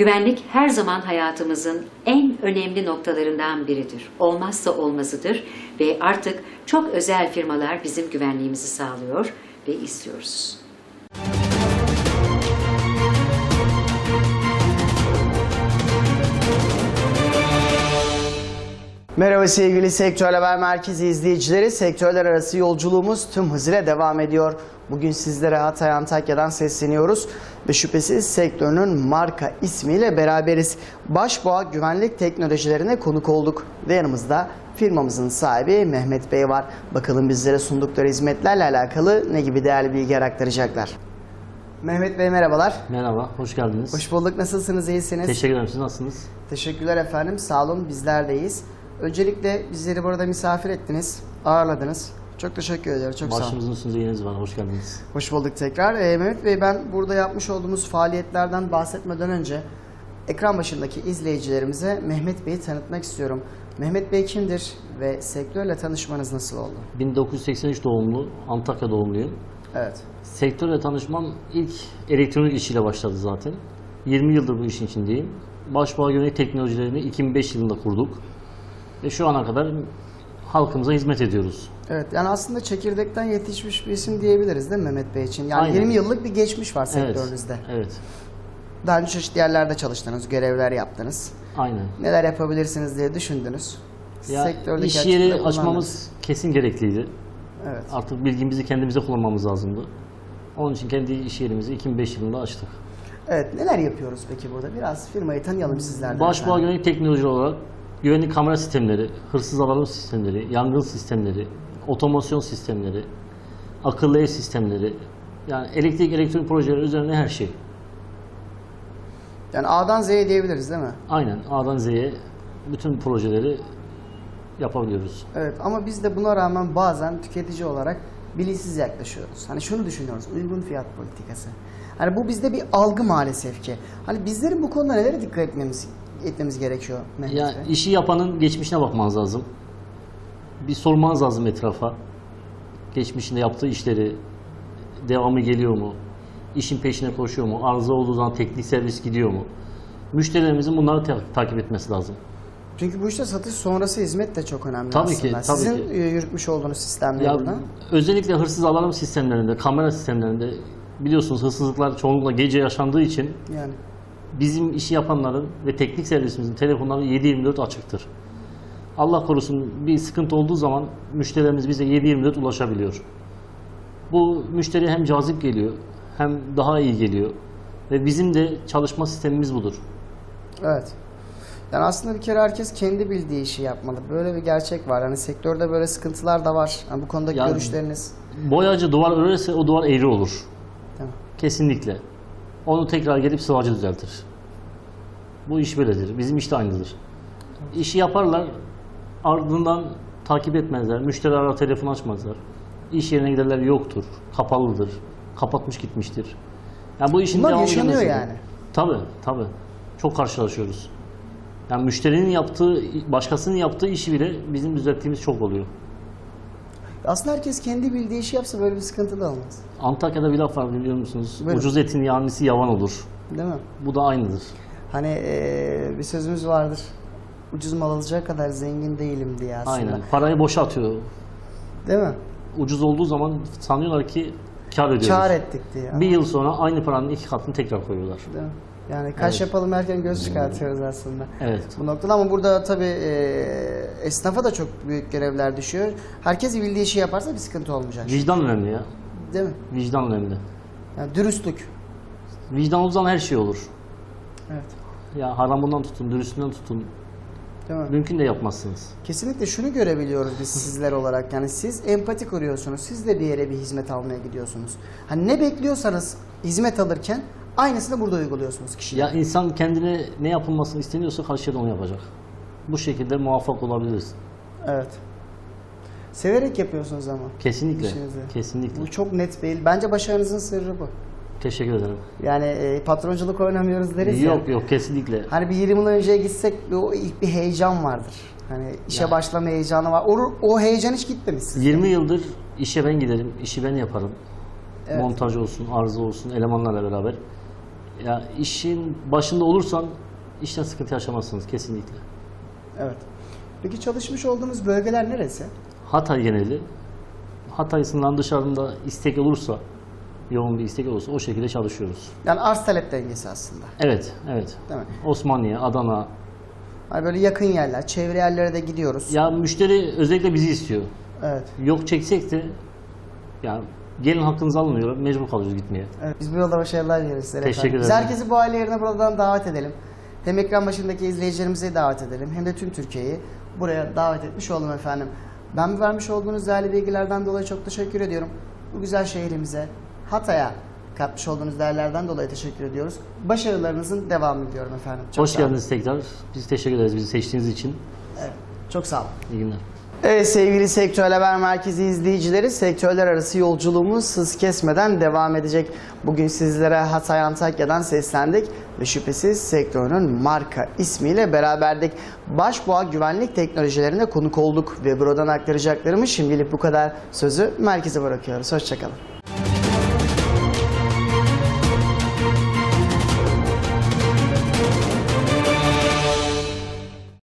Güvenlik her zaman hayatımızın en önemli noktalarından biridir. Olmazsa olmazıdır ve artık çok özel firmalar bizim güvenliğimizi sağlıyor ve istiyoruz. Merhaba sevgili Sektör Haber Merkezi izleyicileri. Sektörler arası yolculuğumuz tüm hızıyla devam ediyor. Bugün sizlere Hatay Antakya'dan sesleniyoruz ve şüphesiz sektörünün marka ismiyle beraberiz. Başboğa Güvenlik Teknolojilerine konuk olduk ve yanımızda firmamızın sahibi Mehmet Bey var. Bakalım bizlere sundukları hizmetlerle alakalı ne gibi değerli bilgiler aktaracaklar. Mehmet Bey merhabalar. Merhaba, hoş geldiniz. Hoş bulduk. Nasılsınız? İyisiniz? Teşekkür ederim. Siz nasılsınız? Teşekkürler efendim. Sağ olun. Bizler deyiz. Öncelikle bizleri burada misafir ettiniz, ağırladınız. Çok teşekkür ederim. Çok sağ olun. Başımızın üstünde yeriniz var. Hoş geldiniz. Hoş bulduk tekrar. Ee, Mehmet Bey ben burada yapmış olduğumuz faaliyetlerden bahsetmeden önce ekran başındaki izleyicilerimize Mehmet Bey'i tanıtmak istiyorum. Mehmet Bey kimdir ve sektörle tanışmanız nasıl oldu? 1983 doğumlu, Antakya doğumluyum. Evet. Sektörle tanışmam ilk elektronik işiyle başladı zaten. 20 yıldır bu işin içindeyim. Başbuğa Güvenlik Teknolojilerini 2005 yılında kurduk. Ve şu ana kadar halkımıza hizmet ediyoruz. Evet yani aslında çekirdekten yetişmiş bir isim diyebiliriz değil mi Mehmet Bey için? Yani Aynen. 20 yıllık bir geçmiş var Evet. sektörünüzde. Evet. Daha önce çeşitli yerlerde çalıştınız, görevler yaptınız. Aynen. Neler yapabilirsiniz diye düşündünüz. Ya Sektördeki iş yeri açmamız kesin gerekliydi. Evet. Artık bilgimizi kendimize kullanmamız lazımdı. Onun için kendi iş yerimizi 2005 yılında açtık. Evet, neler yapıyoruz peki burada? Biraz firmayı tanıyalım sizlerden. Başbuğa güvenlik teknoloji olarak güvenlik kamera sistemleri, hırsız alarm sistemleri, yangın sistemleri, otomasyon sistemleri, akıllı ev sistemleri, yani elektrik elektronik projeleri üzerine her şey. Yani A'dan Z'ye diyebiliriz değil mi? Aynen A'dan Z'ye bütün projeleri yapabiliyoruz. Evet ama biz de buna rağmen bazen tüketici olarak bilinçsiz yaklaşıyoruz. Hani şunu düşünüyoruz, uygun fiyat politikası. Hani bu bizde bir algı maalesef ki. Hani bizlerin bu konuda nelere dikkat etmemiz etmemiz gerekiyor Mehmet Ya Bey? işi yapanın geçmişine bakmanız lazım. Bir sormanız lazım etrafa. Geçmişinde yaptığı işleri devamı geliyor mu? İşin peşine koşuyor mu? Arıza olduğu zaman teknik servis gidiyor mu? Müşterilerimizin bunları ta- takip etmesi lazım. Çünkü bu işte satış sonrası hizmet de çok önemli Tabii ki, aslında. tabii Sizin ki. e, yürütmüş olduğunuz sistemler Ya burada. özellikle hırsız alarm sistemlerinde, kamera sistemlerinde biliyorsunuz hırsızlıklar çoğunlukla gece yaşandığı için Yani bizim işi yapanların ve teknik servisimizin telefonları 7/24 açıktır. Allah korusun bir sıkıntı olduğu zaman müşterilerimiz bize 7/24 ulaşabiliyor. Bu müşteriye hem cazip geliyor hem daha iyi geliyor. Ve bizim de çalışma sistemimiz budur. Evet. Yani aslında bir kere herkes kendi bildiği işi yapmalı. Böyle bir gerçek var. Hani sektörde böyle sıkıntılar da var. Hani bu konudaki Ya- görüşleriniz. Boyacı duvar örerse o duvar eğri olur. Tamam. Kesinlikle. Onu tekrar gelip sıvacı düzeltir. Bu iş böyledir. Bizim iş de aynıdır. İşi yaparlar, ardından takip etmezler. Müşteri arar telefon açmazlar. İş yerine giderler yoktur, kapalıdır, kapatmış gitmiştir. Yani bu işin Bunlar devamı yaşanıyor gelmesi- yani. Tabii, tabii. Çok karşılaşıyoruz. Yani müşterinin yaptığı, başkasının yaptığı işi bile bizim düzelttiğimiz çok oluyor. Aslında herkes kendi bildiği işi yapsa böyle bir sıkıntı da olmaz. Antakya'da bir laf var biliyor musunuz? Buyurun. Ucuz etin yanlısı yavan olur. Değil mi? Bu da aynıdır. Hani eee, bir sözümüz vardır. Ucuz mal alacak kadar zengin değilim diye aslında. Aynen. Parayı boşa atıyor. Değil mi? Ucuz olduğu zaman sanıyorlar ki kar ediyoruz. Kâr ettik diye. Bir yıl sonra aynı paranın iki katını tekrar koyuyorlar. Değil mi? Yani kaş Evet. yapalım derken göz çıkartıyoruz aslında. Evet. Bu noktada ama burada tabii eee, esnafa da çok büyük görevler düşüyor. Herkes bildiği işi yaparsa bir sıkıntı olmayacak. Vicdan önemli ya. Değil mi? Vicdan önemli. Yani dürüstlük. Vicdan zaman her şey olur. Evet. Ya haramından tutun, dürüstlüğünden tutun. Değil mi? Mümkün de yapmazsınız. Kesinlikle şunu görebiliyoruz biz sizler olarak. Yani siz empati kuruyorsunuz. Siz de bir yere bir hizmet almaya gidiyorsunuz. Hani ne bekliyorsanız hizmet alırken aynısını burada uyguluyorsunuz kişiye. Ya insan kendine ne yapılmasını isteniyorsa karşıya da onu yapacak. Bu şekilde muvaffak olabiliriz. Evet. Severek yapıyorsunuz ama. Kesinlikle. İşinizi. Kesinlikle. Bu çok net belli. Bence başarınızın sırrı bu. Teşekkür ederim. Yani e, patronculuk oynamıyoruz deriz ya. Yok yok kesinlikle. Hani bir 20 yıl önceye gitsek bir- o ilk bir heyecan vardır. Hani işe Ya. başlama heyecanı var. O, o heyecan hiç gitmemiş. sizde. 20 yıldır işe ben giderim, işi ben yaparım. Montaj olsun, arıza olsun, elemanlarla beraber. Ya işin başında olursan işten sıkıntı yaşamazsınız kesinlikle. Evet. Peki çalışmış olduğunuz bölgeler neresi? Hatay geneli. Hatay sınırından dışarında istek olursa, yoğun bir istek olursa o şekilde çalışıyoruz. Yani arz talep dengesi aslında. Evet, evet. Değil mi? Osmaniye, Adana. Hani böyle yakın yerler, çevre yerlere de gidiyoruz. Ya müşteri özellikle bizi istiyor. Evet. Yok çeksek de yani gelin hakkınızı almıyor, mecbur kalıyoruz gitmeye. Evet, biz bu yolda başarılar dileriz sizlere Teşekkür efendim. Biz ederim. herkesi bu aile yerine buradan davet edelim. Hem ekran başındaki izleyicilerimizi davet edelim hem de tüm Türkiye'yi buraya davet etmiş olalım efendim. Ben vermiş olduğunuz değerli bilgilerden dolayı çok teşekkür ediyorum. Bu güzel şehrimize, Hatay'a katmış olduğunuz değerlerden dolayı teşekkür ediyoruz. Başarılarınızın devamını diliyorum efendim. Çok Hoş geldiniz tekrar. Biz teşekkür ederiz bizi seçtiğiniz için. Evet, çok sağ olun. İyi günler. Evet sevgili Sektör Haber Merkezi izleyicileri sektörler arası yolculuğumuz hız kesmeden devam edecek. Bugün sizlere Hatay Antakya'dan seslendik ve şüphesiz sektörün marka ismiyle beraberdik. Başboğa güvenlik teknolojilerine konuk olduk ve buradan aktaracaklarımız şimdilik bu kadar. Sözü merkeze bırakıyoruz. Hoşçakalın.